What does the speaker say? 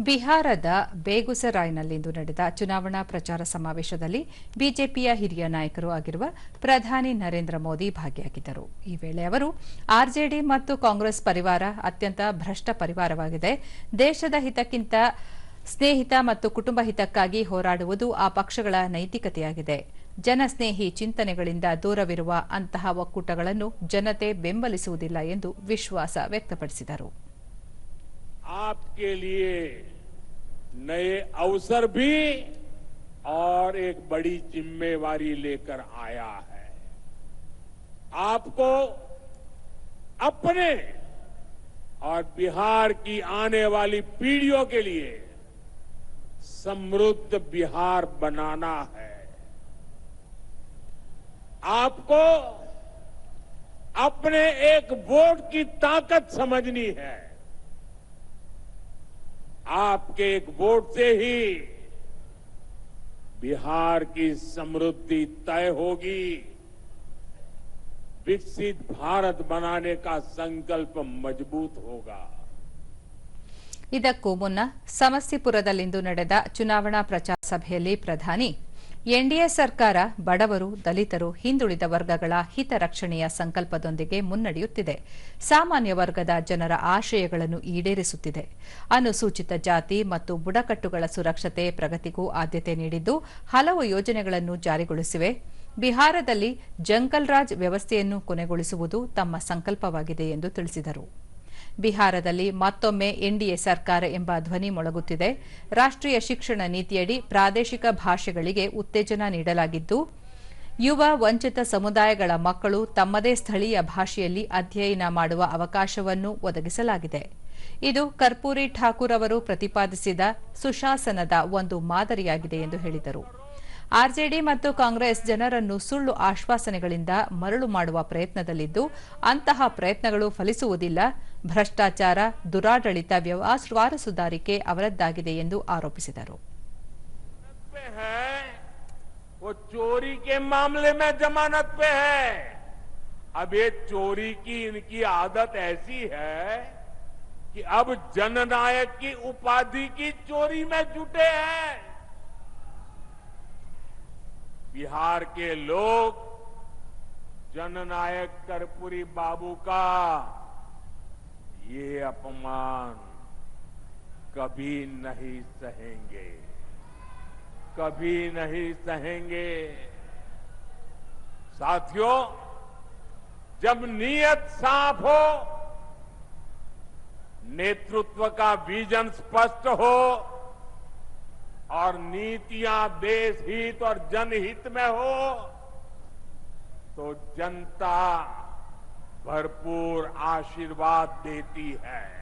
ಬಿಹಾರದ ಬೇಗುಸರಾಯ್ನಲ್ಲಿಂದು ನಡೆದ ಚುನಾವಣಾ ಪ್ರಚಾರ ಸಮಾವೇಶದಲ್ಲಿ ಬಿಜೆಪಿಯ ಹಿರಿಯ ನಾಯಕರು ಆಗಿರುವ ಪ್ರಧಾನಿ ನರೇಂದ್ರ ಮೋದಿ ಭಾಗಿಯಾಗಿದ್ದರು. ಈ ವೇಳೆ ಅವರು ಆರ್ಜೆಡಿ ಮತ್ತು ಕಾಂಗ್ರೆಸ್ ಪರಿವಾರ ಅತ್ಯಂತ ಭ್ರಷ್ಟ ಪರಿವಾರವಾಗಿದೆ. ದೇಶದ ಹಿತಕ್ಕಿಂತ ಸ್ನೇಹಿತ ಮತ್ತು ಕುಟುಂಬ ಹಿತಕ್ಕಾಗಿ ಹೋರಾಡುವುದು ಆ ಪಕ್ಷಗಳ ನೈತಿಕತೆಯಾಗಿದೆ. ಜನಸ್ನೇಹಿ ಚಿಂತನೆಗಳಿಂದ ದೂರವಿರುವ ಅಂತಹ ಒಕ್ಕೂಟಗಳನ್ನು ಜನತೆ ಬೆಂಬಲಿಸುವುದಿಲ್ಲ ಎಂದು ವಿಶ್ವಾಸ ವ್ಯಕ್ತಪಡಿಸಿದರು. आपके लिए नए अवसर भी और एक बड़ी जिम्मेवारी लेकर आया है। आपको अपने और बिहार की आने वाली पीढ़ियों के लिए समृद्ध बिहार बनाना है। आपको अपने एक वोट की ताकत समझनी है। आपके एक वोट से ही बिहार की समृद्धि तय होगी विकसित भारत बनाने का संकल्प मजबूत होगा ಇದಕ್ಕೂ ಮುನ್ನ ಸಮಸ್ತಿಪುರದಲ್ಲಿಂದು ನಡೆದ ಚುನಾವಣಾ ಪ್ರಚಾರ ಸಭೆಯಲ್ಲಿ ಪ್ರಧಾನಿ ಎನ್ಡಿಎ ಸರ್ಕಾರ ಬಡವರು, ದಲಿತರು, ಹಿಂದುಳಿದ ವರ್ಗಗಳ ಹಿತರಕ್ಷಣೆಯ ಸಂಕಲ್ಪದೊಂದಿಗೆ ಮುನ್ನಡೆಯುತ್ತಿದೆ. ಸಾಮಾನ್ಯ ವರ್ಗದ ಜನರ ಆಶಯಗಳನ್ನು ಈಡೇರಿಸುತ್ತಿದೆ. ಅನುಸೂಚಿತ ಜಾತಿ ಮತ್ತು ಬುಡಕಟ್ಟುಗಳ ಸುರಕ್ಷತೆ ಪ್ರಗತಿಗೂ ಆದ್ಯತೆ ನೀಡಿದ್ದು ಹಲವು ಯೋಜನೆಗಳನ್ನು ಜಾರಿಗೊಳಿಸಿವೆ. ಬಿಹಾರದಲ್ಲಿ ಜಂಗಲ್ ರಾಜ್ ವ್ಯವಸ್ಥೆಯನ್ನು ಕೊನೆಗೊಳಿಸುವುದು ತಮ್ಮ ಸಂಕಲ್ಪವಾಗಿದೆ ಎಂದು ತಿಳಿಸಿದರು. ಬಿಹಾರದಲ್ಲಿ ಮತ್ತೊಮ್ಮೆ ಎನ್ಡಿಎ ಸರ್ಕಾರ ಎಂಬ ಧ್ವನಿ ಮೊಳಗುತ್ತಿದೆ. ರಾಷ್ಟ್ರೀಯ ಶಿಕ್ಷಣ ನೀತಿಯಡಿ ಪ್ರಾದೇಶಿಕ ಭಾಷೆಗಳಿಗೆ ಉತ್ತೇಜನ ನೀಡಲಾಗಿದ್ದು, ಯುವ ವಂಚಿತ ಸಮುದಾಯಗಳ ಮಕ್ಕಳು ತಮ್ಮದೇ ಸ್ಥಳೀಯ ಭಾಷೆಯಲ್ಲಿ ಅಧ್ಯಯನ ಮಾಡುವ ಅವಕಾಶವನ್ನು ಒದಗಿಸಲಾಗಿದೆ. ಇದು ಕರ್ಪೂರಿ ಠಾಕೂರ್ ಅವರು ಪ್ರತಿಪಾದಿಸಿದ ಸುಶಾಸನದ ಒಂದು ಮಾದರಿಯಾಗಿದೆ ಎಂದು ಹೇಳಿದರು. ಆರ್ಜೆಡಿ ಮತ್ತು ಕಾಂಗ್ರೆಸ್ ಜನರನ್ನು ಸುಳ್ಳು ಆಶ್ವಾಸನೆಗಳಿಂದ ಮರಳು ಮಾಡುವ ಪ್ರಯತ್ನದಲ್ಲಿದ್ದು ಅಂತಹ ಪ್ರಯತ್ನಗಳು ಫಲಿಸುವುದಿಲ್ಲ ಭ್ರಷ್ಟಾಚಾರ ದುರಾಡಳಿತ ವ್ಯವಹಾರಸುದಾರಿಕೆ ಅವರದ್ದಾಗಿದೆ ಎಂದು ಆರೋಪಿಸಿದರು पे है वो चोरी के मामले में जमानत पे है अब ये चोरी की इनकी आदत ऐसी है कि अब जननायक की उपाधि की चोरी में जुटे हैं बिहार के लोग जननायक कर्पूरी बाबू का ये अपमान कभी नहीं सहेंगे। कभी नहीं सहेंगे। साथियों, जब नीयत साफ़ हो, नेतृत्व का विजन स्पष्ट हो और नीतियाँ देश हित और जनहित में हो तो जनता भरपूर आशीर्वाद देती है।